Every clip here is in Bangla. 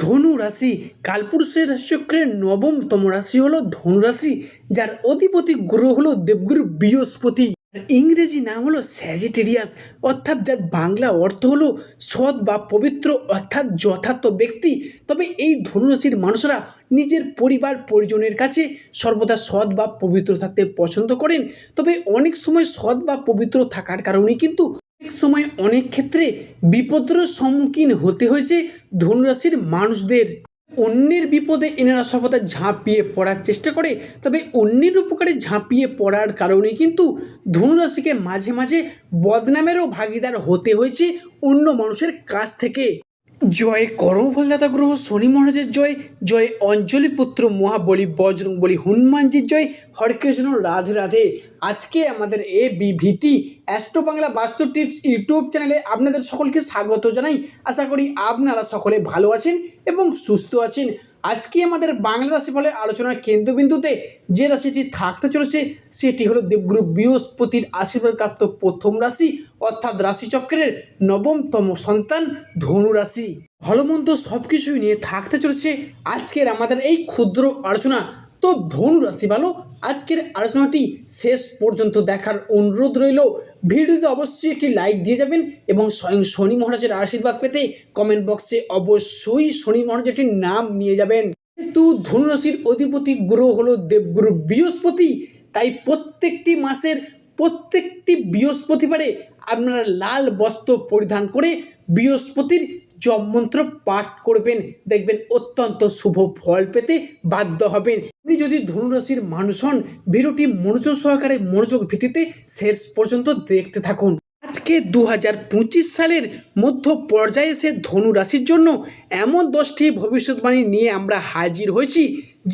ধনু রাশি, কালপুরুষের রাশিচক্রের নবমতম রাশি হলো ধনু রাশি, যার অধিপতি গ্রহ হলো দেবগুরু বৃহস্পতি। ইংরেজি নাম হলো স্যাজিটেরিয়াস অর্থাৎ যার বাংলা অর্থ হলো সৎ বা পবিত্র, অর্থাৎ যথার্থ ব্যক্তি। তবে এই ধনুরাশির মানুষরা নিজের পরিবার, পরিজনের কাছে সর্বদা সৎ বা পবিত্র থাকতে পছন্দ করেন। তবে অনেক সময় সৎ বা পবিত্র থাকার কারণে কিন্তু সময় অনেক ক্ষেত্রে বিপদের সম্মুখীন হতে হয়েছে ধনুরাশির মানুষদের। অন্যের বিপদে এনারা সর্বদা ঝাঁপিয়ে পড়ার চেষ্টা করে, তবে অন্যের উপকারে ঝাঁপিয়ে পড়ার কারণে কিন্তু ধনুরাশিকে মাঝে মাঝে বদনামেরও ভাগিদার হতে হয়েছে অন্য মানুষের কাছ থেকে। জয় করমফলদাতা গ্রহ, শনি মহারাজের জয় জয় অঞ্জলি পুত্র মহাবলি বজরং বলি হনুমানজির জয়। হরকৃষ্ণ রাধে রাধে। আজকে আমাদের এ বিভিটি অ্যাস্ট্রো বাংলা বাস্তু টিপস ইউটিউব চ্যানেলে আপনাদের সকলকে স্বাগত জানাই। আশা করি আপনারা সকলে ভালো আছেন এবং সুস্থ আছেন। আজকে আমাদের বাংলা রাশি ফলে আলোচনার কেন্দ্রবিন্দুতে যে রাশিটি থাকতে চলেছে, সেটি হলো দেবগুরু বৃহস্পতির আশীর্বাদপ্রাপ্ত প্রথম রাশি, অর্থাৎ রাশিচক্রের নবমতম সন্তান ধনু রাশি। ভালো মন্দ সব কিছুই নিয়ে থাকতে চলেছে আজকের আমাদের এই ক্ষুদ্র আলোচনা। তো ধনু রাশি ভালো আজকের আলোচনাটি শেষ পর্যন্ত দেখার অনুরোধ রইল। ভিডিওতে অবশ্যই একটি লাইক দিয়ে যাবেন এবং স্বয়ং শনি মহারাজের আশীর্বাদ পেতে কমেন্ট বক্সে অবশ্যই শনি মহারাজের একটি নাম নিয়ে যাবেন। কিন্তু ধনুরাশির অধিপতি গ্রহ হলো দেবগুরু বৃহস্পতি, তাই প্রত্যেকটি মাসের প্রত্যেকটি বৃহস্পতিবারে আপনারা লাল বস্ত্র পরিধান করে বৃহস্পতির মন্ত্র পাঠ করবেন, দেখবেন অত্যন্ত শুভ ফল পেতে বাধ্য হবেন। আপনি যদি ধনুরাশির মানুষ হন, ভিডিওটি মনোযোগ সহকারে মনোযোগ ভিত্তিতে শেষ পর্যন্ত দেখতে থাকুন। আজকে দু হাজার পঁচিশ সালের মধ্য পর্যায়ে এসে ধনু রাশির জন্য এমন দশটি ভবিষ্যৎবাণী নিয়ে আমরা হাজির হয়েছি,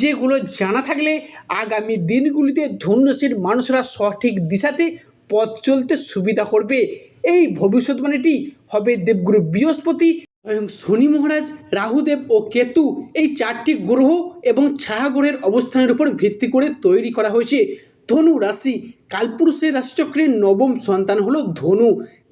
যেগুলো জানা থাকলে আগামী দিনগুলিতে ধনু রাশির মানুষরা সঠিক দিশাতে পথ চলতে সুবিধা করবে। এই ভবিষ্যৎবাণীটি হবে দেবগুরু বৃহস্পতি স্বয়ং শনি মহারাজ, রাহুদেব ও কেতু এই চারটি গ্রহ এবং ছায়া গ্রহের অবস্থানের উপর ভিত্তি করে তৈরি করা হয়েছে। ধনু রাশি, কালপুরুষের রাশিচক্রের নবম সন্তান হলো ধনু।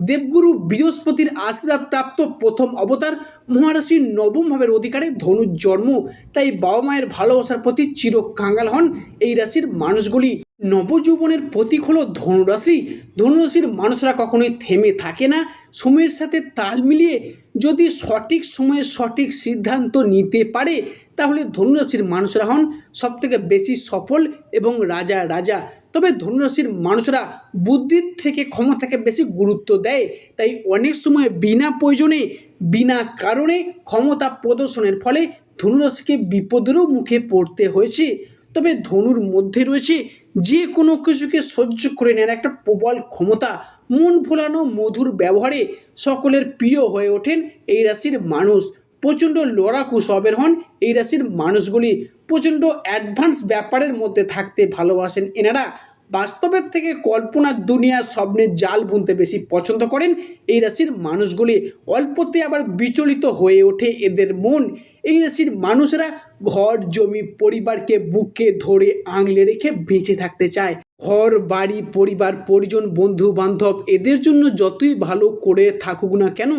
দেবগুরু বৃহস্পতির আশীর্বাদ প্রাপ্ত প্রথম অবতার, মহারাশির নবম ভাবের অধিকারে ধনুর জন্ম। তাই বাবা মায়ের ভালোবাসার প্রতি চির কাঙ্গাল হন এই রাশির মানুষগুলি। নবযৌবনের প্রতীক হল ধনুরাশি। ধনুরাশির মানুষরা কখনোই থেমে থাকে না। সময়ের সাথে তাল মিলিয়ে যদি সঠিক সময়ে সঠিক সিদ্ধান্ত নিতে পারে, তাহলে ধনুরাশির মানুষরা হন সবথেকে বেশি সফল এবং রাজা রাজা। তবে ধনুরাশির মানুষরা বুদ্ধির থেকে ক্ষমতাকে বেশি গুরুত্ব দেয়, তাই অনেক সময় বিনা প্রয়োজনে, বিনা কারণে ক্ষমতা প্রদর্শনের ফলে ধনুরাশিকে বিপদেরও মুখে পড়তে হয়েছে। তবে ধনুর মধ্যে রয়েছে যে কোনো কিছুকে সহ্য করে নেওয়ার একটা প্রবল ক্ষমতা মন ভোলানো মধুর ব্যবহারে সকলের প্রিয় হয়ে ওঠেন এই রাশির মানুষ। প্রচণ্ড লড়াকু স্বভাবের হন এই রাশির মানুষগুলি। প্রচণ্ড অ্যাডভান্স ব্যাপারের মধ্যে থাকতে ভালোবাসেন এনারা। বাস্তবের থেকে কল্পনার দুনিয়ার স্বপ্নের জাল বুনতে বেশি পছন্দ করেন এই রাশির মানুষগুলি। অল্পতে আবার বিচলিত হয়ে ওঠে এদের মন। এই রাশির মানুষরা ঘর, জমি, পরিবারকে বুকে ধরে আঙলে রেখে বেঁচে থাকতে চায়। ঘর, বাড়ি, পরিবার, পরিজন, বন্ধু, বান্ধব, এদের জন্য যতই ভালো করে থাকুক না কেন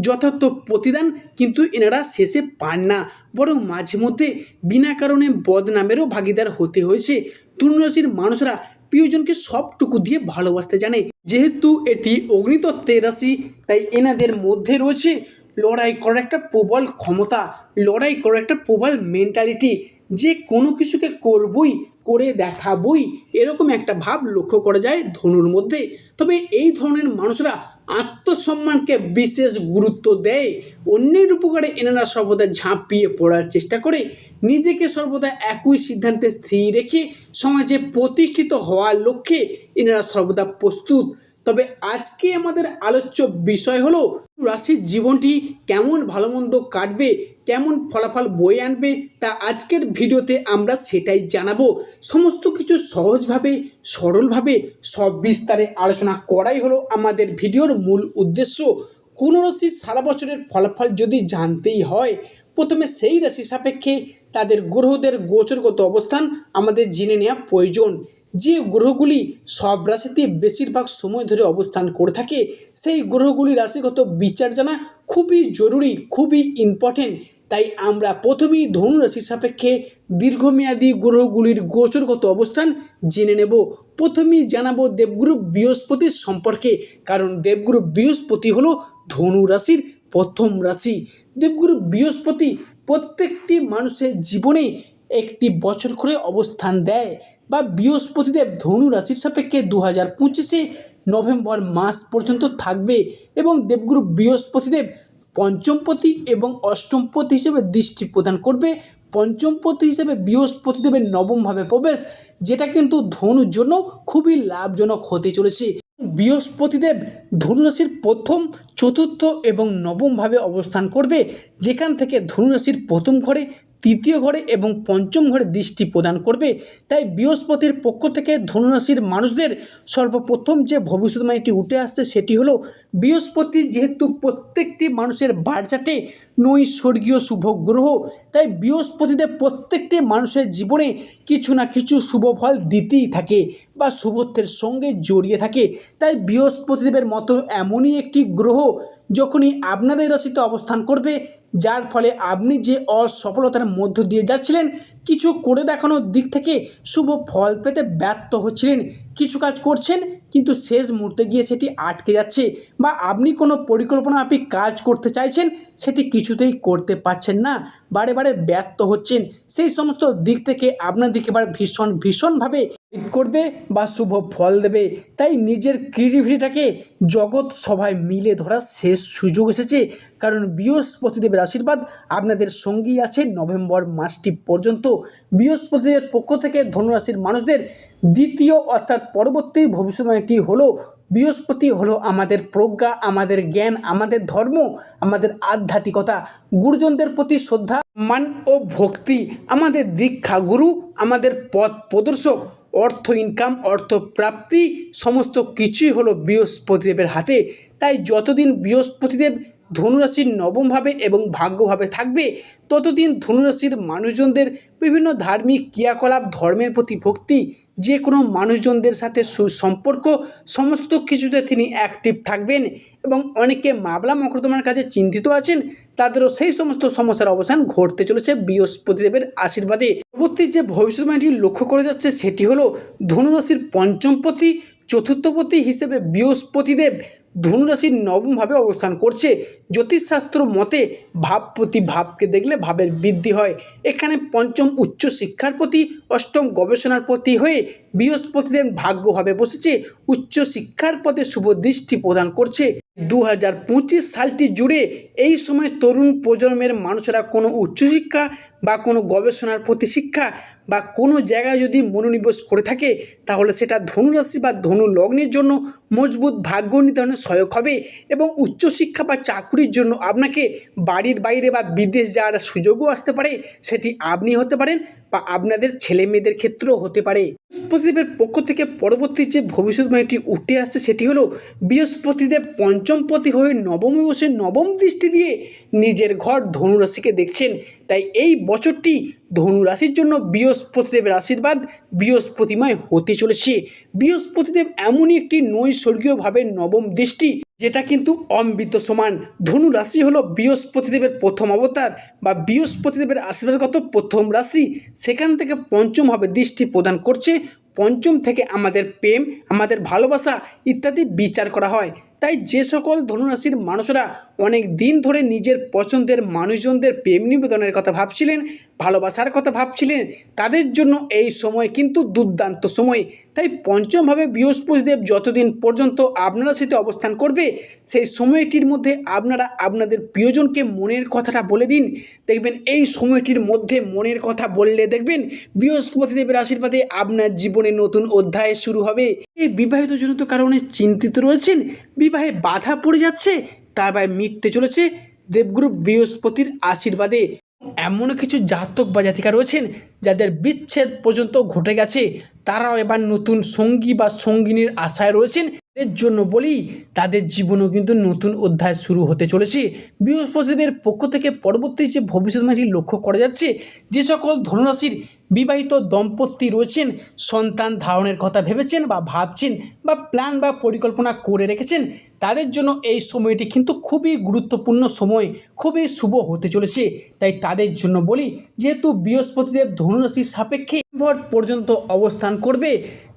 যথার্থ প্রতিদান কিন্তু এনারা শেষে পান না। বরং মাঝে মধ্যে বিনা কারণে বদনামেরও ভাগিদার হতে হয়েছে। ধনুরাশির মানুষরা প্রিয়জনকে সবটুকু দিয়ে ভালোবাসতে জানে। যেহেতু এটি অগ্নিতত্ত্বের রাশি, তাই এনাদের মধ্যে রয়েছে লড়াই করার একটা প্রবল ক্ষমতা, লড়াই করার একটা প্রবল মেন্টালিটি যে কোনো কিছুকে করবই করে দেখাবই। এরকম একটা ভাব লক্ষ্য করা যায় ধনুর মধ্যে। তবে এই ধরনের মানুষরা আত্মসম্মানকে বিশেষ গুরুত্ব দেয়। অন্যের উপকারে এনারা সর্বদা ঝাঁপিয়ে পড়ার চেষ্টা করে। নিজেকে সর্বদা একই সিদ্ধান্তে স্থির রেখে সমাজে প্রতিষ্ঠিত হওয়ার লক্ষ্যে এনারা সর্বদা প্রস্তুত। তবে আজকে আমাদের আলোচ্য বিষয় হলো, রাশির জীবনটি কেমন ভালো মন্দ কাটবে কেমন ফলাফল বয়ে আনবে তা আজকের ভিডিওতে আমরা সেটাই জানাব। সমস্ত কিছু সহজভাবে, সরলভাবে, সব বিস্তারে আলোচনা করাই হলো আমাদের ভিডিওর মূল উদ্দেশ্য। কোনো রাশির সারা বছরের ফলাফল যদি জানতেই হয়, প্রথমে সেই রাশি সাপেক্ষে তাদের গ্রহদের গোচরগত অবস্থান আমাদের জেনে নেওয়া প্রয়োজন। যে গ্রহগুলি সব রাশিতে বেশিরভাগ সময় ধরে অবস্থান করে থাকে, সেই গ্রহগুলি রাশিগত বিচার জানা খুবই জরুরি, খুবই ইম্পর্টেন্ট তাই আমরা প্রথমেই ধনুরাশির সাপেক্ষে দীর্ঘমেয়াদী গ্রহগুলির গোচরগত অবস্থান জেনে নেব। প্রথমেই জানাব দেবগুরু বৃহস্পতির সম্পর্কে, কারণ দেবগুরু বৃহস্পতি হলো ধনু রাশির প্রথম রাশি। দেবগুরু বৃহস্পতি প্রত্যেকটি মানুষের জীবনে একটি বছর করে অবস্থান দেয় বা বৃহস্পতিদেব ধনু রাশির সাপেক্ষে দু হাজার পঁচিশে নভেম্বর মাস পর্যন্ত থাকবে এবং দেবগুরু বৃহস্পতিদেব পঞ্চমপতি এবং অষ্টমপতি হিসেবে দৃষ্টি প্রদান করবে। পঞ্চমপতি হিসেবে বৃহস্পতিদেবের নবমভাবে প্রবেশ, যেটা কিন্তু ধনুর জন্য খুবই লাভজনক হতে চলেছে। বৃহস্পতিদেব ধনুরাশির প্রথম, চতুর্থ এবং নবমভাবে অবস্থান করবে, যেখান থেকে ধনুরাশির প্রথম ঘরে তৃতীয় ঘরে এবং পঞ্চম ঘরে দৃষ্টি প্রদান করবে। তাই বৃহস্পতির পক্ষ থেকে ধনুরাশির মানুষদের সর্বপ্রথম যে ভবিষ্যৎবাণীটি উঠে আসছে সেটি হলো, বৃহস্পতি যেহেতু প্রত্যেকটি মানুষের বারচাটে নৈসর্গীয় শুভ গ্রহ। তাই বৃহস্পতিদেব প্রত্যেকটি মানুষের জীবনে কিছু না কিছু শুভ ফল দিতেই থাকে বা শুভত্বের সঙ্গে জড়িয়ে থাকে। তাই বৃহস্পতিদেবের মতো এমনই একটি গ্রহ যখনই আপনাদের রাশিতে অবস্থান করবে, যার ফলে আপনি যে অসফলতার মধ্য দিয়ে যাচ্ছিলেন কিছু করে দেখানোর দিক থেকে শুভ ফল পেতে ব্যর্থ হচ্ছিলেন। কিছু কাজ করছেন, কিন্তু শেষ মুহূর্তে গিয়ে সেটি আটকে যাচ্ছে বা আপনি কোনো পরিকল্পনা আপনি কাজ করতে চাইছেন, সেটি কিছুতেই করতে পারছেন না। বারে বারে ব্যর্থ হচ্ছেন। সেই সমস্ত দিক থেকে আপনার দিকে এবার ভীষণ, ভীষণভাবে করবে বা শুভ ফল দেবে। তাই নিজের ক্রিয়েটিভিটিটাকে জগৎ সবাই মিলে ধরার শেষ সুযোগ এসেছে। কারণ বৃহস্পতিদেবের আশীর্বাদ আপনাদের সঙ্গী আছে নভেম্বর মাসটি পর্যন্ত। বৃহস্পতিদেবের পক্ষ থেকে ধনুরাশির মানুষদের দ্বিতীয় অর্থাৎ পরবর্তী ভবিষ্যৎবাণীটি হলো, বৃহস্পতি হলো আমাদের প্রজ্ঞা, আমাদের জ্ঞান, আমাদের ধর্ম, আমাদের আধ্যাত্মিকতা। গুরুজনদের প্রতি শ্রদ্ধা, মান ও ভক্তি, আমাদের দীক্ষা গুরু আমাদের পথ প্রদর্শক অর্থ ইনকাম অর্থ প্রাপ্তি, সমস্ত কিছুই হলো বৃহস্পতিদেবের হাতে। তাই যতদিন বৃহস্পতিদেব ধনুরাশির নবমভাবে এবং ভাগ্যভাবে থাকবে, ততদিন ধনুরাশির মানুষজনদের বিভিন্ন ধার্মিক ক্রিয়াকলাপ, ধর্মের প্রতি ভক্তি যে কোনো মানুষজনদের সাথে সুসম্পর্ক, সমস্ত কিছুতে তিনি অ্যাক্টিভ থাকবেন এবং অনেকে মামলা মকদ্দমার কাছে চিন্তিত আছেন, তাদেরও সেই সমস্ত সমস্যার অবসান ঘটতে চলেছে বৃহস্পতিদেবের আশীর্বাদে। পরবর্তী যে ভবিষ্যৎবাণীটি লক্ষ্য করে যাচ্ছে সেটি হলো ধনুরাশির পঞ্চমপতি, চতুর্থপতি হিসেবে বৃহস্পতিদেব। ধনুরাশির নবমভাবে অবস্থান করছে। জ্যোতিষশাস্ত্র মতে ভাব প্রতি ভাবকে দেখলে ভাবের বৃদ্ধি হয়। এখানে পঞ্চম উচ্চ শিক্ষার প্রতি, অষ্টম গবেষণার প্রতি হয়ে বৃহস্পতিদেব ভাগ্যভাবে বসেছে। উচ্চ শিক্ষার পথে শুভ দৃষ্টি প্রদান করছে। দু হাজার পঁচিশ সালটি জুড়ে এই সময় তরুণ প্রজন্মের মানুষেরা কোনো উচ্চশিক্ষা বা কোনো গবেষণার প্রতি শিক্ষা বা কোনো জায়গায় যদি মনোনিবেশ করে থাকে, তাহলে সেটা ধনুরাশি বা ধনু লগ্নের জন্য মজবুত ভাগ্য নির্ধারণে সহায়ক হবে এবং উচ্চশিক্ষা বা চাকুরির জন্য আপনাকে বাড়ির বাইরে বা বিদেশ যাওয়ার সুযোগও আসতে পারে, সেটি আপনি হতে পারেন বা আপনাদের ছেলে মেয়েদের ক্ষেত্রেও হতে পারে। বৃহস্পতিদেবের পক্ষ থেকে পরবর্তী যে ভবিষ্যৎবাণীটি উঠে আসছে, সেটি হলো বৃহস্পতিদেব পঞ্চমপতি হয়ে নবমে বসে নবম দৃষ্টি দিয়ে নিজের ঘর ধনুরাশিকে দেখছেন। তাই এই বছরটি ধনুরাশির জন্য বৃহস্পতিদেবের আশীর্বাদ, বৃহস্পতিময় হতে চলেছে। বৃহস্পতিদেব এমনই একটি নৈসর্গীয়ভাবে নবম দৃষ্টি, যেটা কিন্তু অমৃত সমান। ধনু রাশি হলো বৃহস্পতিদেবের প্রথম অবতার বা বৃহস্পতিদেবের আশীর্বাদগত প্রথম রাশি। সেখান থেকে পঞ্চমভাবে দৃষ্টি প্রদান করছে। পঞ্চম থেকে আমাদের প্রেম, আমাদের ভালোবাসা ইত্যাদি বিচার করা হয়। তাই যে সকল ধনুরাশির মানুষরা অনেক দিন ধরে নিজের পছন্দের মানুষজনদের প্রেম নিবেদনের কথা ভাবছিলেন, ভালোবাসার কথা ভাবছিলেন। তাদের জন্য এই সময় কিন্তু দুর্দান্ত সময়। তাই পঞ্চমভাবে বৃহস্পতিদেব যতদিন পর্যন্ত আপনারা সাথে অবস্থান করবে, সেই সময়টির মধ্যে আপনারা আপনাদের প্রিয়জনকে মনের কথাটা বলে দিন। দেখবেন এই সময়টির মধ্যে মনের কথা বললে দেখবেন বৃহস্পতিদেবের আশীর্বাদে আপনার জীবনে নতুন অধ্যায় শুরু হবে। এই বিবাহিত জনিত কারণে চিন্তিত রয়েছেন, বিবাহে বাধা পড়ে যাচ্ছে তা এবার মিটতে চলেছে দেবগুরু বৃহস্পতির আশীর্বাদে। এমন কিছু জাতক বা জাতিকা রয়েছেন যাদের বিচ্ছেদ পর্যন্ত ঘটে গেছে। তারাও এবার নতুন সঙ্গী বা সঙ্গিনীর আশায় রয়েছেন। এর জন্য বলি, তাদের জীবনেও কিন্তু নতুন অধ্যায় শুরু হতে চলেছে। বৃহস্পতিদের পক্ষ থেকে পরবর্তী যে ভবিষ্যৎবাণীটি লক্ষ্য করা যাচ্ছে, যে সকল ধনুরাশির বিবাহিত দম্পতি রয়েছেন, সন্তান ধারণের কথা ভেবেছেন বা ভাবছেন বা প্ল্যান বা পরিকল্পনা করে রেখেছেন, তাদের জন্য এই সময়টি কিন্তু খুবই গুরুত্বপূর্ণ সময়, খুবই শুভ হতে চলেছে। তাই তাদের জন্য বলি, যেহেতু বৃহস্পতিদেব ধনুরাশির সাপেক্ষে পর্যন্ত অবস্থান করবে,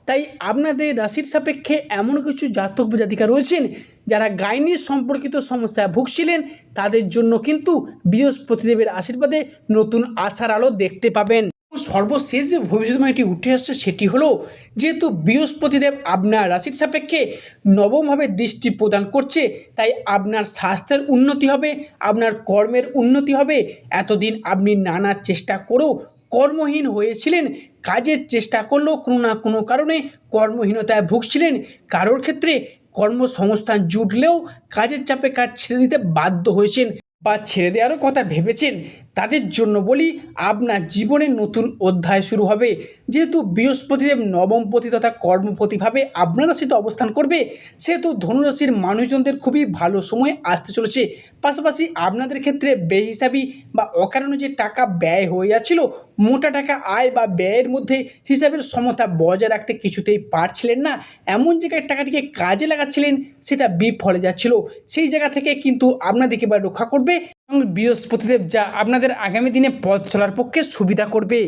তাই আপনাদের রাশির সাপেক্ষে এমন কিছু জাতক জাতিকা রয়েছেন, যারা গাইনির সম্পর্কিত সমস্যায় ভুগছিলেন, তাদের জন্য কিন্তু বৃহস্পতিদেবের আশীর্বাদে নতুন আশার আলো দেখতে পাবেন। সর্বশেষ যে ভবিষ্যৎবাণীটি উঠে আসছে সেটি হলো যেহেতু বৃহস্পতিদেব আপনার রাশির সাপেক্ষে নবমভাবে দৃষ্টি প্রদান করছে, তাই আপনার স্বাস্থ্যের উন্নতি হবে, আপনার কর্মের উন্নতি হবে। এতদিন আপনি নানা চেষ্টা করেও কর্মহীন হয়েছিলেন, কাজের চেষ্টা করলেও কোনো না কোনো কারণে কর্মহীনতায় ভুগছিলেন। কারোর ক্ষেত্রে কর্মসংস্থান জুটলেও কাজের চাপে কাজ ছেড়ে দিতে বাধ্য হয়েছেন বা ছেড়ে দেওয়ারও কথা ভেবেছেন। তাদের জন্য বলি, আপনার জীবনে নতুন অধ্যায় শুরু হবে। যেহেতু বৃহস্পতিদেব নবমপতি তথা কর্মপতিভাবে আপনার রাশিতে অবস্থান করবে, সেহেতু ধনুরাশির মানুষজনদের খুবই ভালো সময় আসতে চলেছে। পাশাপাশি আপনাদের ক্ষেত্রে বেহিসাবি বা অকারণে যে টাকা ব্যয় হয়ে যাচ্ছিল, মোটা টাকা আয় বা ব্যয়ের মধ্যে হিসাবের সমতা বজায় রাখতে কিছুতেই পারছিলেন না। এমন জায়গায় টাকাটিকে কাজে লাগাচ্ছিলেন, সেটা বিফলে যাচ্ছিল। সেই জায়গা থেকে কিন্তু আপনাদেরকে বা রক্ষা করবে এবং বৃহস্পতিদেব যা আপনাদের আগামী দিনে পথ চলার পক্ষে সুবিধা করবে।